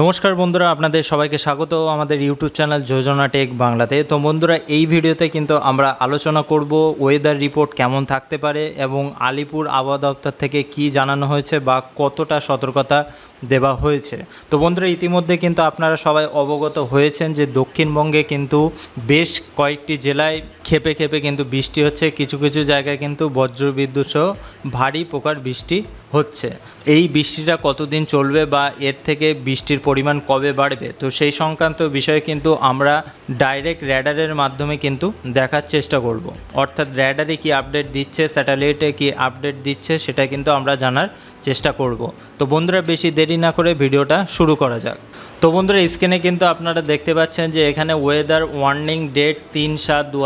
নমস্কার বন্ধুরা, আপনাদের সবাইকে স্বাগত। আমাদের ইউটিউব চ্যানেল যোজনা টেক বাংলাতে। তো বন্ধুরা, এই ভিডিওতে কিন্তু আমরা আলোচনা করব ওয়েদার রিপোর্ট কেমন থাকতে পারে এবং আলিপুর আবহাওয়া দপ্তর থেকে কি জানানো হয়েছে বা কতটা সতর্কতা দেওয়া হয়েছে। তো বন্ধুরা, ইতিমধ্যে কিন্তু আপনারা সবাই অবগত হয়েছেন যে দক্ষিণবঙ্গে কিন্তু বেশ কয়েকটি জেলায় খেপে খেপে কিন্তু বৃষ্টি হচ্ছে। কিছু কিছু জায়গায় কিন্তু বজ্রবিদ্যুৎ সহ ভারী প্রকার বৃষ্টি হচ্ছে। এই বৃষ্টিটা কতদিন চলবে বা এর থেকে বৃষ্টির পরিমাণ কবে বাড়বে? তো সেই সংক্রান্ত বিষয়ে কিন্তু আমরা ডাইরেক্ট র্যাডারের মাধ্যমে কিন্তু দেখার চেষ্টা করব। অর্থাৎ র্যাডারে কি আপডেট দিচ্ছে, স্যাটেলাইটে কি আপডেট দিচ্ছে, সেটা কিন্তু আমরা জানার চেষ্টা করব। তো বন্ধুরা, বেশি দেরি না করে ভিডিওটা শুরু করা যাক। তো বন্ধুরা, স্ক্রিনে কিন্তু আপনারা দেখতে পাচ্ছেন যে এখানে ওয়েদার ওয়ার্নিং ডেট তিন সাত দু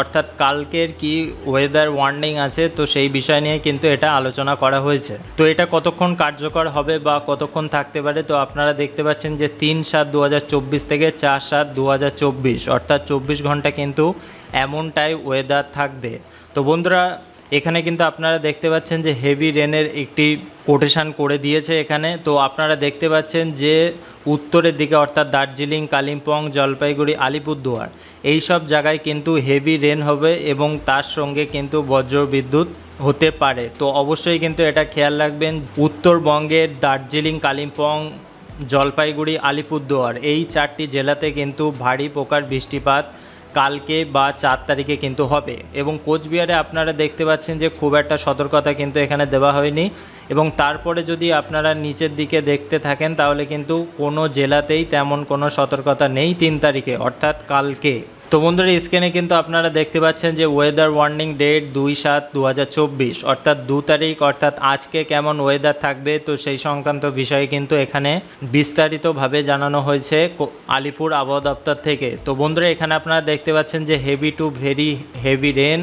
অর্থাৎ কালকের কি ওয়েদার ওয়ার্নিং আছে, তো সেই বিষয় নিয়ে কিন্তু এটা আলোচনা করা হয়েছে। তো এটা কতক্ষণ কার্যকর হবে বা কতক্ষণ থাকতে পারে, তো আপনারা দেখতে পাচ্ছেন যে তিন সাত দু থেকে চার সাত দু অর্থাৎ চব্বিশ ঘণ্টা কিন্তু এমনটাই ওয়েদার থাকবে। তো বন্ধুরা এখানে কিন্তু আপনারা দেখতে পাচ্ছেন যে হেভি রেনের একটি কোটেশন করে দিয়েছে এখানে। তো আপনারা দেখতে পাচ্ছেন যে উত্তরের দিকে অর্থাৎ দার্জিলিং, কালিম্পং, জলপাইগুড়ি, আলিপুরদুয়ার এই সব জায়গায় কিন্তু হেভি রেন হবে এবং তার সঙ্গে কিন্তু বজ্র বিদ্যুৎ হতে পারে। তো অবশ্যই কিন্তু এটা খেয়াল রাখবেন, উত্তরবঙ্গের দার্জিলিং, কালিম্পং, জলপাইগুড়ি, আলিপুরদুয়ার, এই চারটি জেলাতে কিন্তু ভারী প্রকার বৃষ্টিপাত কালকে বা চার তারিখে কিন্তু হবে। এবং কোচবিহারে আপনারা দেখতে পাচ্ছেন যে খুব একটা সতর্কতা কিন্তু এখানে দেওয়া হয়নি। এবং তারপরে যদি আপনারা নিচের দিকে দেখতে থাকেন, তাহলে কিন্তু কোনো জেলাতেই তেমন কোনো সতর্কতা নেই তিন তারিখে, অর্থাৎ কালকে। তো বন্ধুরা স্ক্রিনে কিন্তু আপনারা দেখতে পাচ্ছেন যে ওয়েদার ওয়ার্নিং ডেট দুই সাত দু অর্থাৎ দু তারিখ, অর্থাৎ আজকে কেমন ওয়েদার থাকবে, তো সেই সংক্রান্ত বিষয়ে কিন্তু এখানে বিস্তারিতভাবে জানানো হয়েছে আলিপুর আবহাওয়া দপ্তর থেকে। তো বন্ধুরা, এখানে আপনারা দেখতে পাচ্ছেন যে heavy to very heavy rain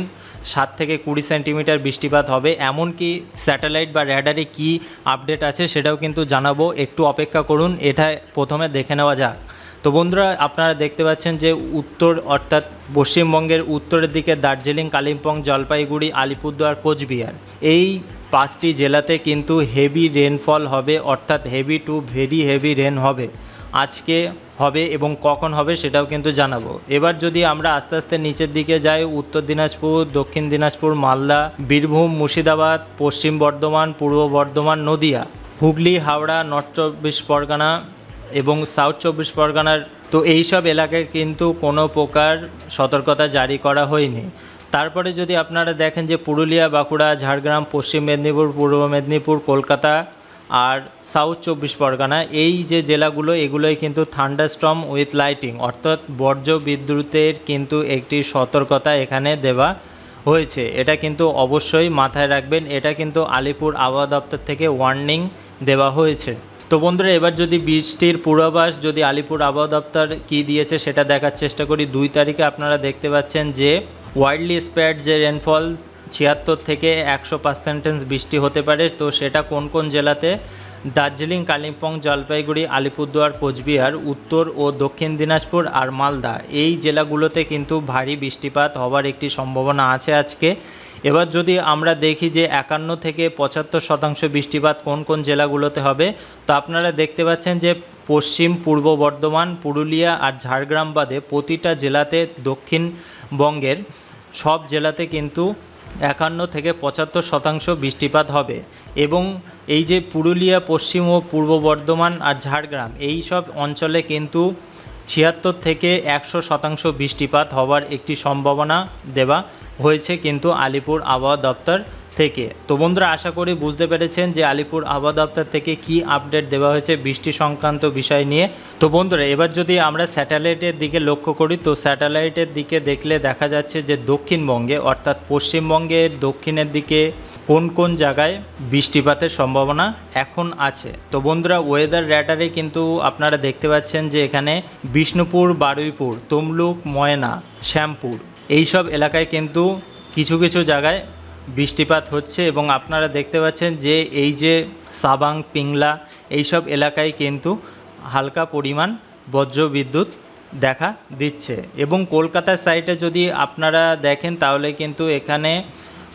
সাত থেকে কুড়ি সেন্টিমিটার বৃষ্টিপাত হবে। এমনকি স্যাটেলাইট বা র্যাডারে কি আপডেট আছে সেটাও কিন্তু জানাব। একটু অপেক্ষা করুন, এটা প্রথমে দেখে নেওয়া যাক। তো বন্ধুরা, আপনারা দেখতে পাচ্ছেন যে উত্তর, অর্থাৎ পশ্চিমবঙ্গের উত্তরের দিকে দার্জিলিং, কালিম্পং, জলপাইগুড়ি, আলিপুরদুয়ার, কোচবিহার। এই পাঁচটি জেলাতে কিন্তু হেভি রেনফল হবে, অর্থাৎ heavy to very heavy rain হবে। আজকে হবে এবং কখন হবে সেটাও কিন্তু জানাব। এবার যদি আমরা আস্তে আস্তে নিচের দিকে যাই, উত্তর দিনাজপুর, দক্ষিণ দিনাজপুর, মালদা, বীরভূম, মুর্শিদাবাদ, পশ্চিম বর্ধমান, পূর্ব বর্ধমান, নদিয়া, হুগলি, হাওড়া, নর্থ চব্বিশ, পরগনা এবং সাউথ চব্বিশ পরগনার, তো এই সব এলাকায় কিন্তু কোনো প্রকার সতর্কতা জারি করা হয়নি। তারপরে যদি আপনারা দেখেন যে পুরুলিয়া, বাঁকুড়া, ঝাড়গ্রাম, পশ্চিম মেদিনীপুর, পূর্ব মেদিনীপুর, কলকাতা আর সাউথ চব্বিশ পরগনা, এই যে জেলাগুলো এগুলোই কিন্তু থান্ডারস্টর্ম উইথ লাইটিং, অর্থাৎ বর্জ্য বিদ্যুতের কিন্তু একটি সতর্কতা এখানে দেওয়া হয়েছে। এটা কিন্তু অবশ্যই মাথায় রাখবেন। এটা কিন্তু আলিপুর আবহাওয়া দপ্তর থেকে ওয়ার্নিং দেওয়া হয়েছে। তো বন্ধুরা, এবার যদি বৃষ্টির পূর্বাভাস, যদি আলিপুর আবহাওয়া দপ্তর কী দিয়েছে সেটা দেখার চেষ্টা করি। দুই তারিখে আপনারা দেখতে পাচ্ছেন যে ওয়াইল্ডলি স্প্রেড যে রেনফল ছিয়াত্তর থেকে একশো পার্সেন্টেজ বৃষ্টি হতে পারে। তো সেটা কোন কোন জেলাতে? দার্জিলিং, কালিম্পং, জলপাইগুড়ি, আলিপুরদুয়ার, কোচবিহার, উত্তর ও দক্ষিণ দিনাজপুর আর মালদা। এই জেলাগুলোতে কিন্তু ভারী বৃষ্টিপাত হবার একটি সম্ভাবনা আছে আজকে। এবার যদি আমরা দেখি যে একান্ন থেকে পঁচাত্তর শতাংশ বৃষ্টিপাত কোন কোন জেলাগুলোতে হবে, তো আপনারা দেখতে পাচ্ছেন যে পশ্চিম, পূর্ব বর্ধমান, পুরুলিয়া আর ঝাড়গ্রাম বাদে প্রতিটা জেলাতে দক্ষিণবঙ্গের সব জেলাতে কিন্তু একান্ন থেকে পঁচাত্তর শতাংশ বৃষ্টিপাত হবে। এবং এই যে পুরুলিয়া, পশ্চিম ও পূর্ব বর্ধমান আর ঝাড়গ্রাম, এই সব অঞ্চলে কিন্তু ছিয়াত্তর থেকে একশো শতাংশ বৃষ্টিপাত হওয়ার একটি সম্ভাবনা দেওয়া হয়েছে কিন্তু আলিপুর আবহাওয়া দপ্তর থেকে। তো বন্ধুরা, আশা করি বুঝতে পেরেছেন যে আলিপুর আবহাওয়া দপ্তর থেকে কি আপডেট দেওয়া হয়েছে বৃষ্টি সংক্রান্ত বিষয় নিয়ে। তো বন্ধুরা, এবার যদি আমরা স্যাটেলাইটের দিকে লক্ষ্য করি, তো স্যাটেলাইটের দিকে দেখলে দেখা যাচ্ছে যে দক্ষিণবঙ্গে, অর্থাৎ পশ্চিমবঙ্গের দক্ষিণের দিকে কোন কোন জায়গায় বৃষ্টিপাতের সম্ভাবনা এখন আছে। তো বন্ধুরা ওয়েদার র্যাডারে কিন্তু আপনারা দেখতে পাচ্ছেন যে এখানে বিষ্ণুপুর, বারুইপুর, তমলুক, ময়না, শ্যামপুর এইসব এলাকায় কিন্তু কিছু কিছু জায়গায় বৃষ্টিপাত হচ্ছে এবং আপনারা দেখতে পাচ্ছেন যে এই যে সাবাং, পিংলা এইসব এলাকায় কিন্তু হালকা পরিমাণ বজ্র বিদ্যুৎ দেখা দিচ্ছে। এবং কলকাতার সাইডে যদি আপনারা দেখেন তাহলে কিন্তু এখানে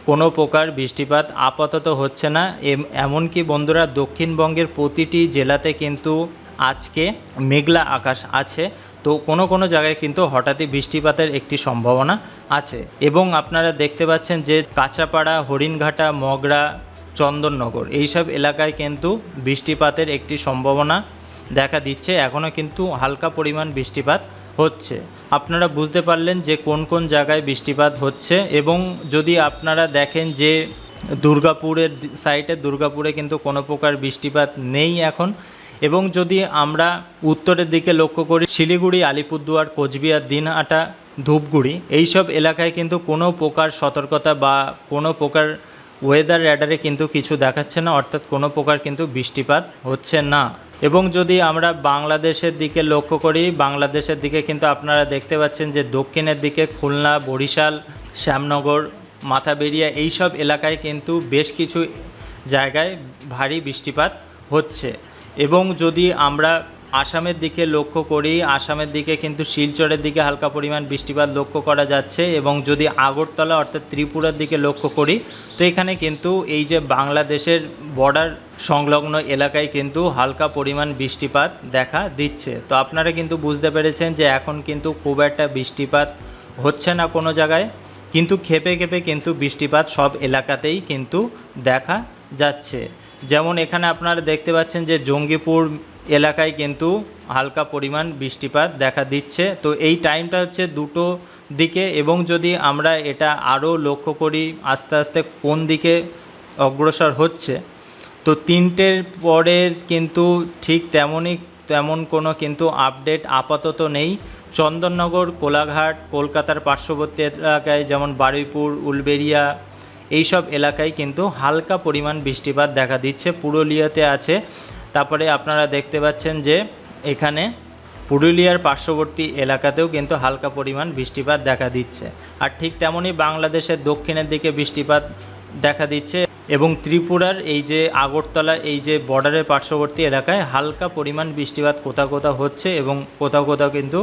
কোনো প্রকার বৃষ্টিপাত আপাতত হচ্ছে না। এম- এমনকি বন্ধুরা দক্ষিণবঙ্গের প্রতিটি জেলাতে কিন্তু আজকে মেঘলা আকাশ আছে। তো কোনো কোনো জায়গায় কিন্তু হঠাৎই বৃষ্টিপাতের একটি সম্ভাবনা আছে। এবং আপনারা দেখতে পাচ্ছেন যে কাঁচাপাড়া, হরিণঘাটা, মগরা, চন্দননগর এইসব এলাকায় কিন্তু বৃষ্টিপাতের একটি সম্ভাবনা দেখা দিচ্ছে। এখনও কিন্তু হালকা পরিমাণ বৃষ্টিপাত হচ্ছে। আপনারা বুঝতে পারলেন যে কোন কোন জায়গায় বৃষ্টিপাত হচ্ছে এবং যদি আপনারা দেখেন যে দুর্গাপুরের সাইডে দুর্গাপুরে কিন্তু কোনো প্রকার বৃষ্টিপাত নেই এখন। এবং যদি আমরা উত্তরের দিকে লক্ষ্য করি, শিলিগুড়ি, আলিপুরদুয়ার, কোচবিহার, দিনহাটা, ধূপগুড়ি, এইসব এলাকায় কিন্তু কোনো প্রকার সতর্কতা বা কোনো প্রকার ওয়েদার র্যাডারে কিন্তু কিছু দেখাচ্ছে না, অর্থাৎ কোনো প্রকার কিন্তু বৃষ্টিপাত হচ্ছে না। এবং যদি আমরা বাংলাদেশের দিকে লক্ষ্য করি, বাংলাদেশের দিকে কিন্তু আপনারা দেখতে পাচ্ছেন যে দক্ষিণের দিকে খুলনা, বরিশাল, শ্যামনগর, মাথাবেরিয়া এইসব এলাকায় কিন্তু বেশ কিছু জায়গায় ভারী বৃষ্টিপাত হচ্ছে। এবং যদি আমরা আসামের দিকে লক্ষ্য করি, আসামের দিকে কিন্তু শিলচরের দিকে হালকা পরিমাণ বৃষ্টিপাত লক্ষ্য করা যাচ্ছে এবং যদি আগরতলা অর্থাৎ ত্রিপুরার দিকে লক্ষ্য করি, তো এখানে কিন্তু এই যে বাংলাদেশের বর্ডার সংলগ্ন এলাকায় কিন্তু হালকা পরিমাণ বৃষ্টিপাত দেখা দিচ্ছে। তো আপনারা কিন্তু বুঝতে পেরেছেন যে এখন কিন্তু খুব একটা বৃষ্টিপাত হচ্ছে না কোনো জায়গায়, কিন্তু খেপে খেপে কিন্তু বৃষ্টিপাত সব এলাকাতেই কিন্তু দেখা যাচ্ছে। যেমন এখানে আপনারা দেখতে পাচ্ছেন যে জঙ্গিপুর এলাকায় কিন্তু হালকা পরিমাণ বৃষ্টিপাত দেখা দিচ্ছে। তো এই টাইমটা হচ্ছে দুটো দিকে এবং যদি আমরা এটা আরও লক্ষ্য করি আস্তে আস্তে কোন দিকে অগ্রসর হচ্ছে, তো তিনটের পরের কিন্তু ঠিক তেমনই তেমন কোনো কিন্তু আপডেট আপাতত নেই। চন্দননগর, কোলাঘাট, কলকাতার পার্শ্ববর্তী এলাকায় যেমন বারুইপুর উলবেরিয়া এইসব এলাকায় কিন্তু হালকা পরিমাণ বৃষ্টিপাত দেখা দিচ্ছে। পুরুলিয়াতে আছে। তারপরে আপনারা দেখতে পাচ্ছেন যে এখানে পুরুলিয়ার পার্শ্ববর্তী এলাকাতেও কিন্তু হালকা পরিমাণ বৃষ্টিপাত দেখা দিচ্ছে। আর ঠিক তেমনই বাংলাদেশের দক্ষিণের দিকে বৃষ্টিপাত দেখা দিচ্ছে এবং ত্রিপুরার এই যে আগরতলা, এই যে বর্ডারের পার্শ্ববর্তী এলাকায় হালকা পরিমাণ বৃষ্টিপাত কোথাও কোথাও হচ্ছে এবং কোথাও কোথাও কিন্তু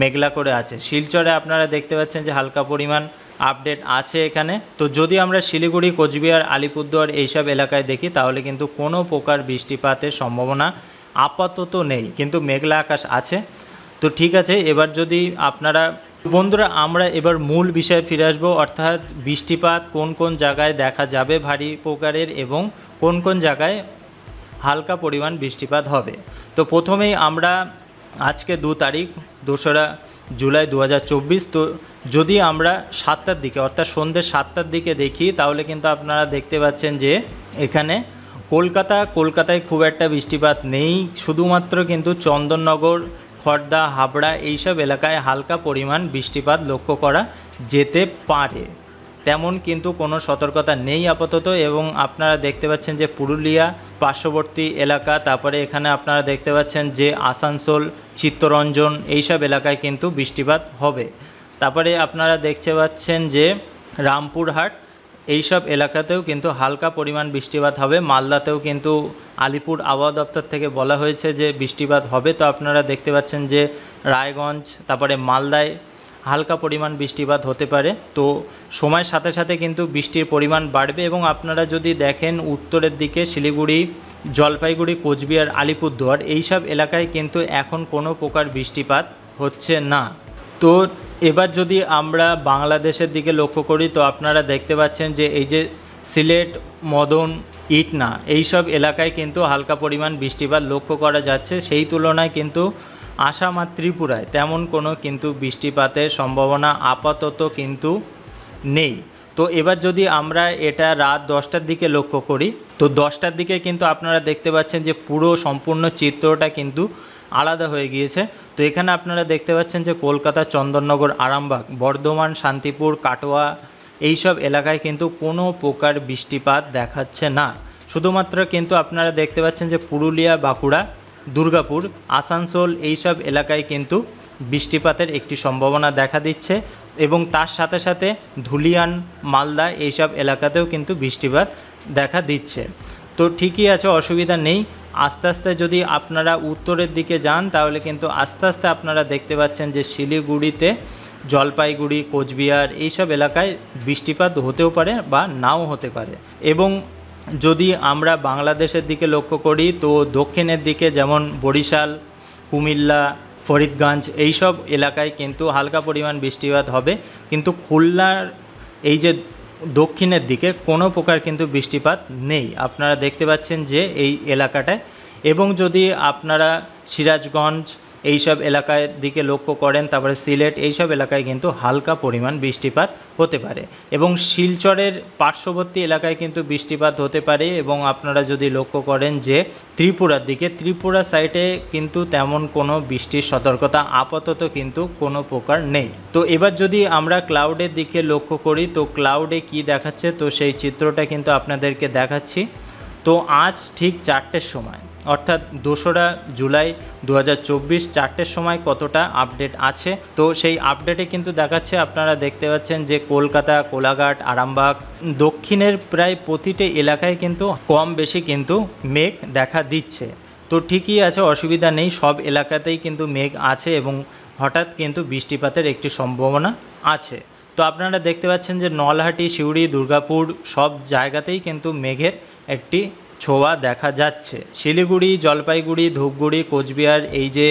মেঘলা করে আছে। শিলচরে আপনারা দেখতে পাচ্ছেন যে হালকা পরিমাণ আপডেট আছে এখানে। তো যদি আমরা শিলিগুড়ি, কোচবিহার, আলিপুরদুয়ার এইসব এলাকায় দেখি, তাহলে কিন্তু কোনো প্রকার বৃষ্টিপাতের সম্ভাবনা আপাতত নেই, কিন্তু মেঘলা আকাশ আছে। তো ঠিক আছে, এবার যদি আপনারা, বন্ধুরা, আমরা এবার মূল বিষয়ে ফিরে আসব, অর্থাৎ বৃষ্টিপাত কোন কোন জায়গায় দেখা যাবে ভারী প্রকারের এবং কোন কোন জায়গায় হালকা পরিমাণ বৃষ্টিপাত হবে। তো প্রথমেই আমরা আজকে দু তারিখ, দোসরা জুলাই দু হাজার চব্বিশ, তো যদি আমরা সাতটার দিকে, অর্থাৎ সন্ধ্যে সাতটার দিকে দেখি, তাহলে কিন্তু আপনারা দেখতে পাচ্ছেন যে এখানে কলকাতা, কলকাতায় খুব একটা বৃষ্টিপাত নেই। শুধুমাত্র কিন্তু চন্দননগর, খর্দা, হাবড়া, এইসব এলাকায় হালকা পরিমাণ বৃষ্টিপাত লক্ষ্য করা যেতে পারে। তেমন কিন্তু কোনো সতর্কতা নেই আপাতত এবং আপনারা দেখতে পাচ্ছেন যে পুরুলিয়া, পার্শ্ববর্তী এলাকা, তারপরে এখানে আপনারা দেখতে পাচ্ছেন যে আসানসোল, চিত্তরঞ্জন এইসব এলাকায় কিন্তু বৃষ্টিপাত হবে। তারপরে আপনারা দেখতে পাচ্ছেন যে রামপুরহাট, এইসব এলাকাতেও কিন্তু হালকা পরিমাণ বৃষ্টিপাত হবে। মালদাতেও কিন্তু আলিপুর আবহাওয়া দপ্তর থেকে বলা হয়েছে যে বৃষ্টিপাত হবে। তো আপনারা দেখতে পাচ্ছেন যে রায়গঞ্জ, তারপরে মালদায় হালকা পরিমাণ বৃষ্টিপাত হতে পারে। তো সময়ের সাথে সাথে কিন্তু বৃষ্টির পরিমাণ বাড়বে এবং আপনারা যদি দেখেন উত্তরের দিকে শিলিগুড়ি, জলপাইগুড়ি, কোচবিহার, আলিপুরদুয়ার এইসব এলাকায় কিন্তু এখন কোনো প্রকার বৃষ্টিপাত হচ্ছে না। তো এবার যদি আমরা বাংলাদেশের দিকে লক্ষ্য করি, তো আপনারা দেখতে পাচ্ছেন যে এই যে সিলেট, মদন, ইটনা এইসব এলাকায় কিন্তু হালকা পরিমাণ বৃষ্টিপাত লক্ষ্য করা যাচ্ছে। সেই তুলনায় কিন্তু আসাম আর ত্রিপুরায় তেমন কোনো কিন্তু বৃষ্টিপাতের সম্ভাবনা আপাতত কিন্তু নেই। তো এবার যদি আমরা এটা রাত দশটার দিকে লক্ষ্য করি, তো দশটার দিকে কিন্তু আপনারা দেখতে পাচ্ছেন যে পুরো সম্পূর্ণ চিত্রটা কিন্তু আলাদা হয়ে গিয়েছে। তো এখানে আপনারা দেখতে পাচ্ছেন যে কলকাতা, চন্দননগর, আরামবাগ, বর্ধমান, শান্তিপুর, কাটোয়া এইসব এলাকায় কিন্তু কোনো প্রকার বৃষ্টিপাত দেখাচ্ছে না। শুধুমাত্র কিন্তু আপনারা দেখতে পাচ্ছেন যে পুরুলিয়া, বাঁকুড়া, দুর্গাপুর, আসানসোল এইসব এলাকায় কিন্তু বৃষ্টিপাতের একটি সম্ভাবনা দেখা দিচ্ছে এবং তার সাথে সাথে ধুলিয়ান, মালদা এইসব এলাকাতেও কিন্তু বৃষ্টিপাত দেখা দিচ্ছে। তো ঠিকই আছে, অসুবিধা নেই। আস্তে আস্তে যদি আপনারা উত্তরের দিকে যান, তাহলে কিন্তু আস্তে আস্তে আপনারা দেখতে পাচ্ছেন যে শিলিগুড়িতে জলপাইগুড়ি, কোচবিহার এইসব এলাকায় বৃষ্টিপাত হতেও পারে বা নাও হতে পারে। এবং যদি আমরা বাংলাদেশের দিকে লক্ষ্য করি, তো দক্ষিণের দিকে যেমন বরিশাল, কুমিল্লা, ফরিদগঞ্জ এইসব এলাকায় কিন্তু হালকা পরিমাণ বৃষ্টিপাত হবে। কিন্তু খুলনার এই যে দক্ষিণের দিকে কোনো প্রকার কিন্তু বৃষ্টিপাত নেই। আপনারা দেখতে পাচ্ছেন যে এই এলাকাটায়। এবং যদি আপনারা সিরাজগঞ্জ এইসব এলাকার দিকে লক্ষ্য করেন, তারপরে সিলেট, এইসব এলাকায় কিন্তু হালকা পরিমাণ বৃষ্টিপাত হতে পারে। এবং শিলচরের পার্শ্ববর্তী এলাকায় কিন্তু বৃষ্টিপাত হতে পারে এবং আপনারা যদি লক্ষ্য করেন যে ত্রিপুরার দিকে, ত্রিপুরা সাইডে কিন্তু তেমন কোনো বৃষ্টির সতর্কতা আপাতত কিন্তু কোনো প্রকার নেই। তো এবার যদি আমরা ক্লাউডের দিকে লক্ষ্য করি, তো ক্লাউডে কি দেখাচ্ছে? তো সেই চিত্রটা কিন্তু আপনাদেরকে দেখাচ্ছি। তো আজ ঠিক চারটের সময় অর্থাৎ দোসরা জুলাই দু হাজার চব্বিশ চারটের সময় কতটা আপডেট আছে? তো সেই আপডেটে কিন্তু দেখাচ্ছে, আপনারা দেখতে পাচ্ছেন যে কলকাতা, কোলাঘাট, আরামবাগ, দক্ষিণের প্রায় প্রতিটি এলাকায় কিন্তু কম বেশি কিন্তু মেঘ দেখা দিচ্ছে। তো ঠিকই আছে, অসুবিধা নেই, সব এলাকাতেই কিন্তু মেঘ আছে এবং হঠাৎ কিন্তু বৃষ্টিপাতের একটি সম্ভাবনা আছে। তো আপনারা দেখতে পাচ্ছেন যে নলহাটি, সিউড়ি, দুর্গাপুর সব জায়গাতেই কিন্তু মেঘের একটি ছোঁয়া দেখা যাচ্ছে। শিলিগুড়ি, জলপাইগুড়ি, ধূপগুড়ি, কোচবিহার, এই যে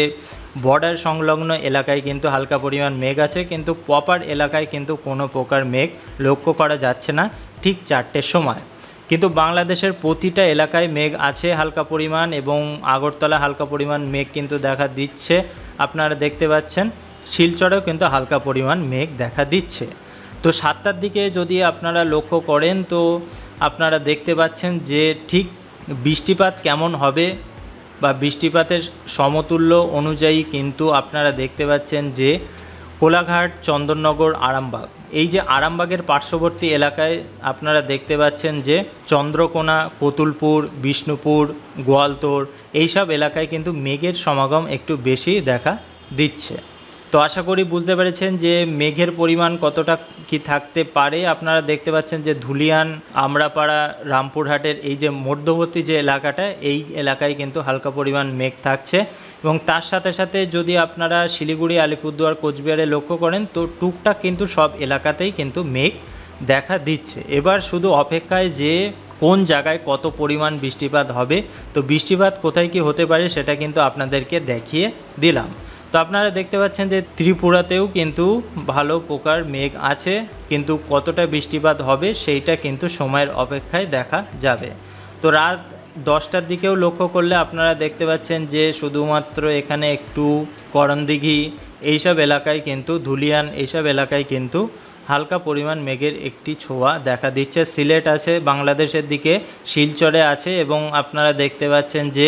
বর্ডার সংলগ্ন এলাকায় কিন্তু হালকা পরিমাণ মেঘ আছে, কিন্তু প্রপার এলাকায় কিন্তু কোনো প্রকার মেঘ লক্ষ্য করা যাচ্ছে না ঠিক চারটের সময়। কিন্তু বাংলাদেশের প্রতিটা এলাকায় মেঘ আছে হালকা পরিমাণ এবং আগরতলা হালকা পরিমাণ মেঘ কিন্তু দেখা দিচ্ছে। আপনারা দেখতে পাচ্ছেন, শিলচরেও কিন্তু হালকা পরিমাণ মেঘ দেখা দিচ্ছে। তো সাতটার দিকে যদি আপনারা লক্ষ্য করেন, তো আপনারা দেখতে পাচ্ছেন যে ঠিক বৃষ্টিপাত কেমন হবে বা বৃষ্টিপাতের সমতুল্য অনুযায়ী কিন্তু আপনারা দেখতে পাচ্ছেন যে কোলাঘাট, চন্দননগর, আরামবাগ। এই যে আরামবাগের পার্শ্ববর্তী এলাকায় আপনারা দেখতে পাচ্ছেন যে চন্দ্রকোনা, কতুলপুর, বিষ্ণুপুর, গোয়ালতোর এইসব এলাকায় কিন্তু মেঘের সমাগম একটু বেশি দেখা দিচ্ছে। তো আশা করি বুঝতে পেরেছেন যে মেঘের পরিমাণ কতটা কি থাকতে পারে। আপনারা দেখতে পাচ্ছেন যে ধুলিয়ান, আমরাপাড়া, রামপুরহাটের এই যে মধ্যবর্তী যে এলাকাটা, এই এলাকায় কিন্তু হালকা পরিমাণ মেঘ থাকছে। এবং তার সাথে সাথে যদি আপনারা শিলিগুড়ি, আলিপুরদুয়ার, কোচবিহারে লক্ষ্য করেন, তো টুকটাক কিন্তু সব এলাকাতেই কিন্তু মেঘ দেখা দিচ্ছে। এবার শুধু অপেক্ষায় যে কোন জায়গায় কত পরিমাণ বৃষ্টিপাত হবে, তো বৃষ্টিপাত কোথায় কি হতে পারে সেটা কিন্তু আপনাদেরকে দেখিয়ে দিলাম। তো আপনারা দেখতে পাচ্ছেন যে ত্রিপুরাতেও কিন্তু ভালো প্রকার মেঘ আছে, কিন্তু কতটা বৃষ্টিপাত হবে সেইটা কিন্তু সময়ের অপেক্ষায় দেখা যাবে। তো রাত দশটার দিকেও লক্ষ্য করলে আপনারা দেখতে পাচ্ছেন যে শুধুমাত্র এখানে একটু করণদিঘি এইসব এলাকায় কিন্তু, ধুলিয়ান এইসব এলাকায় কিন্তু হালকা পরিমাণ মেঘের একটি ছোঁয়া দেখা দিচ্ছে। সিলেট আছে, বাংলাদেশের দিকে শিলচরে আছে এবং আপনারা দেখতে পাচ্ছেন যে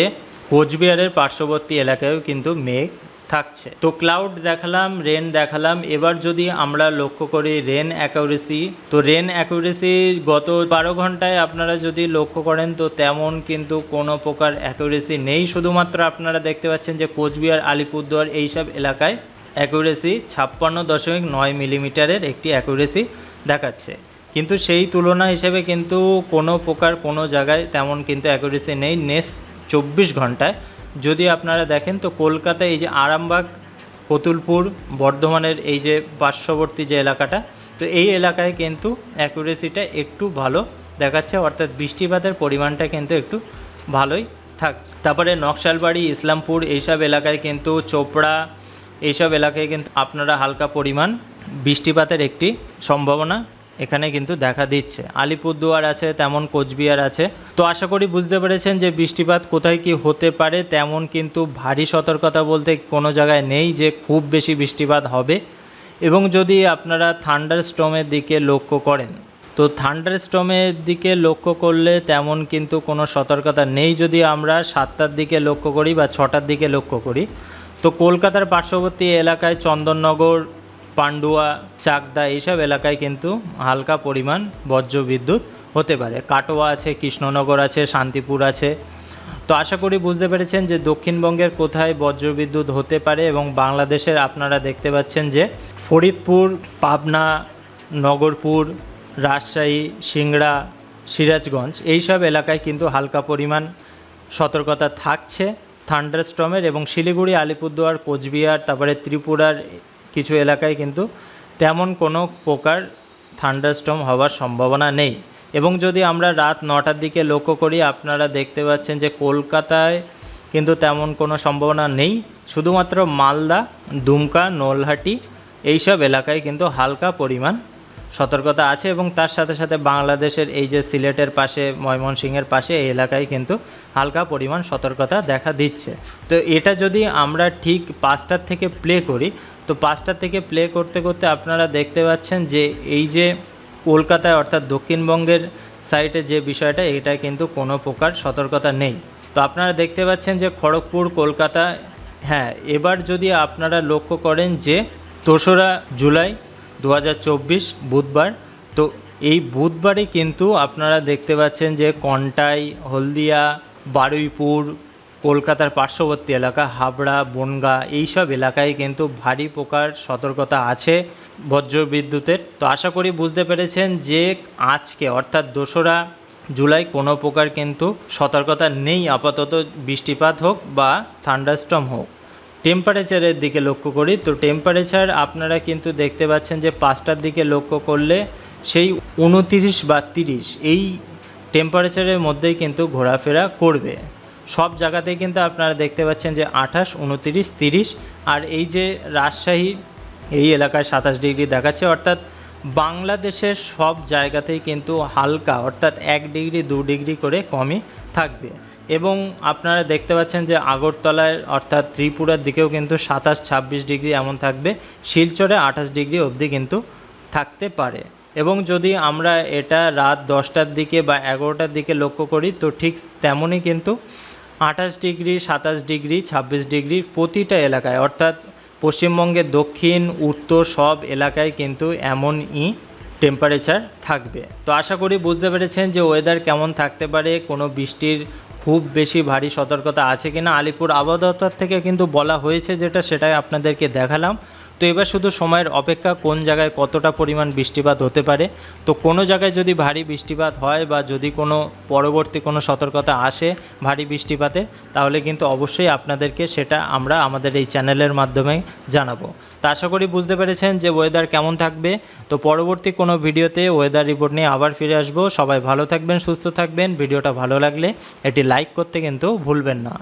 কোচবিহারের পার্শ্ববর্তী এলাকায়ও কিন্তু মেঘ থাকছে। তো ক্লাউড দেখালাম রেন দেখালাম, এবার যদি আমরা লক্ষ্য করি রেন অ্যাকুরেসি তো রেন অ্যাকুরেসি গত বারো ঘন্টায় আপনারা যদি লক্ষ্য করেন, তো তেমন কিন্তু কোনো প্রকার অ্যাকুরেসি নেই। শুধুমাত্র আপনারা দেখতে পাচ্ছেন যে কোচবিহার, আলিপুরদুয়ার এইসব এলাকায় অ্যাকুরেসি ছাপ্পান্ন দশমিক নয় মিলিমিটারের একটি অ্যাকুরেসি দেখাচ্ছে। কিন্তু সেই তুলনা হিসেবে কিন্তু কোনো প্রকার কোনো জায়গায় তেমন কিন্তু অ্যাকুরেসি নেই। নেক্সট চব্বিশ ঘন্টায় যদি আপনারা দেখেন, তো কলকাতায় এই যে আরামবাগ কতুলপুর বর্ধমানের এই যে পার্শ্ববর্তী যে এলাকাটা, তো এই এলাকায় কিন্তু অ্যাকুরেসিটা একটু ভালো দেখাচ্ছে, অর্থাৎ বৃষ্টিপাতের পরিমাণটা কিন্তু একটু ভালোই থাক, তারপরে নকশালবাড়ি, ইসলামপুর, এইসব এলাকায় কিন্তু চোপড়া, এইসব এলাকায় কিন্তু আপনারা হালকা পরিমাণ বৃষ্টিপাতের একটি সম্ভাবনা এখানে কিন্তু দেখা দিচ্ছে। আলিপুরদুয়ার আছে, তেমন কোচবিহার আছে। তো আশা করি বুঝতে পেরেছেন যে বৃষ্টিপাত কোথায় কি হতে পারে, তেমন কিন্তু ভারী সতর্কতা বলতে কোনো জায়গায় নেই যে খুব বেশি বৃষ্টিপাত হবে। এবং যদি আপনারা থান্ডার স্টমের দিকে লক্ষ্য করেন, তো থান্ডার স্টমের দিকে লক্ষ্য করলে তেমন কিন্তু কোনো সতর্কতা নেই যদি আমরা সাতটার দিকে লক্ষ্য করি বা ছটার দিকে লক্ষ্য করি। তো কলকাতার পার্শ্ববর্তী এলাকায় চন্দননগর পান্ডুয়া চাকদা এইসব এলাকায় কিন্তু হালকা পরিমাণ বজ্রবিদ্যুৎ হতে পারে। কাটোয়া আছে, কৃষ্ণনগর আছে, শান্তিপুর আছে। তো আশা করি বুঝতে পেরেছেন যে দক্ষিণবঙ্গের কোথায় বজ্রবিদ্যুৎ হতে পারে এবং বাংলাদেশের আপনারা দেখতে পাচ্ছেন যে ফরিদপুর, পাবনা, নগরপুর, রাজশাহী, সিংড়া, সিরাজগঞ্জ এইসব এলাকায় কিন্তু হালকা পরিমাণ সতর্কতা থাকছে। থান্ডারস্টর্মের এবং শিলিগুড়ি, আলিপুরদুয়ার, কোচবিহার, তারপরে ত্রিপুরার কিছু এলাকায় কিন্তু তেমন কোনো প্রকার থান্ডারস্টর্ম হওয়ার সম্ভাবনা নেই। এবং যদি আমরা রাত নটার দিকে লক্ষ্য করি, আপনারা দেখতে পাচ্ছেন যে কলকাতায় কিন্তু তেমন কোনো সম্ভাবনা নেই। শুধুমাত্র মালদা, দুমকা, নলহাটি এইসব এলাকায় কিন্তু হালকা পরিমাণ সতর্কতা আছে এবং তার সাথে সাথে বাংলাদেশের এই যে সিলেটের পাশে, ময়মনসিংহের পাশে এই এলাকায় কিন্তু হালকা পরিমাণ সতর্কতা দেখা দিচ্ছে। তো এটা যদি আমরা ঠিক পাঁচটার থেকে প্লে করি তো পাঁচটার থেকে প্লে করতে করতে আপনারা দেখতে পাচ্ছেন যে এই যে কলকাতায় অর্থাৎ দক্ষিণবঙ্গের সাইটে যে বিষয়টা, এটা কিন্তু কোনো প্রকার সতর্কতা নেই। তো আপনারা দেখতে পাচ্ছেন যে খড়গপুর, কলকাতা হ্যাঁ এবার যদি আপনারা লক্ষ্য করেন যে দোসরা জুলাই দু হাজার চব্বিশ বুধবার, তো এই বুধবারই কিন্তু আপনারা দেখতে পাচ্ছেন যে কন্টাই, হলদিয়া, বারুইপুর কলকাতার পার্শ্ববর্তী এলাকা, হাবড়া, বনগা এইসব এলাকায় কিন্তু ভারী প্রকার সতর্কতা আছে বজ্রবিদ্যুতের। তো আশা করি বুঝতে পেরেছেন যে আজকে, অর্থাৎ দোসরা জুলাই, কোনো প্রকার কিন্তু সতর্কতা নেই, আপাতত বৃষ্টিপাত হোক বা থান্ডারস্টম হোক। টেম্পারেচারের দিকে লক্ষ্য করি, তো টেম্পারেচার আপনারা কিন্তু দেখতে পাচ্ছেন যে পাঁচটার দিকে লক্ষ্য করলে সেই উনতিরিশ বা তিরিশ, এই টেম্পারেচারের মধ্যেই কিন্তু ঘোরাফেরা করবে। সব জায়গাতেই কিন্তু আপনারা দেখতে পাচ্ছেন যে আঠাশ, উনতিরিশ, তিরিশ আর এই যে রাজশাহী এই এলাকায় সাতাশ ডিগ্রি দেখাচ্ছে, অর্থাৎ বাংলাদেশের সব জায়গাতেই কিন্তু হালকা, অর্থাৎ এক ডিগ্রি, দু ডিগ্রি করে কমই থাকবে। এবং আপনারা দেখতে পাচ্ছেন যে আগরতলায় অর্থাৎ ত্রিপুরার দিকেও কিন্তু সাতাশ, ছাব্বিশ ডিগ্রি এমন থাকবে। শিলচরে আঠাশ ডিগ্রি অবধি কিন্তু থাকতে পারে। এবং যদি আমরা এটা রাত দশটার দিকে বা এগারোটার দিকে লক্ষ্য করি, তো ঠিক তেমনই কিন্তু আঠাশ ডিগ্রি, সাতাশ ডিগ্রি, ছাব্বিশ ডিগ্রি প্রতিটা এলাকায়। অর্থাৎ পশ্চিমবঙ্গের দক্ষিণ, উত্তর সব এলাকায় কিন্তু এমনই টেম্পারেচার থাকবে। তো আশা করি বুঝতে পেরেছেন যে ওয়েদার কেমন থাকতে পারে, কোনো বৃষ্টির খুব বেশি ভারী সতর্কতা আছে কিনা। আলিপুর আবহাওয়া দপ্তর থেকে কিন্তু বলা হয়েছে যেটা, সেটাই আপনাদেরকে দেখালাম। তো এবার শুধু সময়ের অপেক্ষা, কোন জায়গায় কতটা পরিমাণ বৃষ্টিপাত হতে পারে? তো কোনো জায়গায় যদি ভারী বৃষ্টিপাত হয় বা যদি কোনো পরবর্তী কোনো সতর্কতা আসে ভারী বৃষ্টিপাতে, তাহলে কিন্তু অবশ্যই আপনাদেরকে সেটা আমরা আমাদের এই চ্যানেলের মাধ্যমে জানাব। তা আশা করি বুঝতে পেরেছেন যে ওয়েদার কেমন থাকবে। তো পরবর্তী কোনো ভিডিওতে ওয়েদার রিপোর্ট নিয়ে আবার ফিরে আসব। সবাই ভালো থাকবেন, সুস্থ থাকবেন। ভিডিওটা ভালো লাগলে এটি লাইক করতে কিন্তু ভুলবেন না।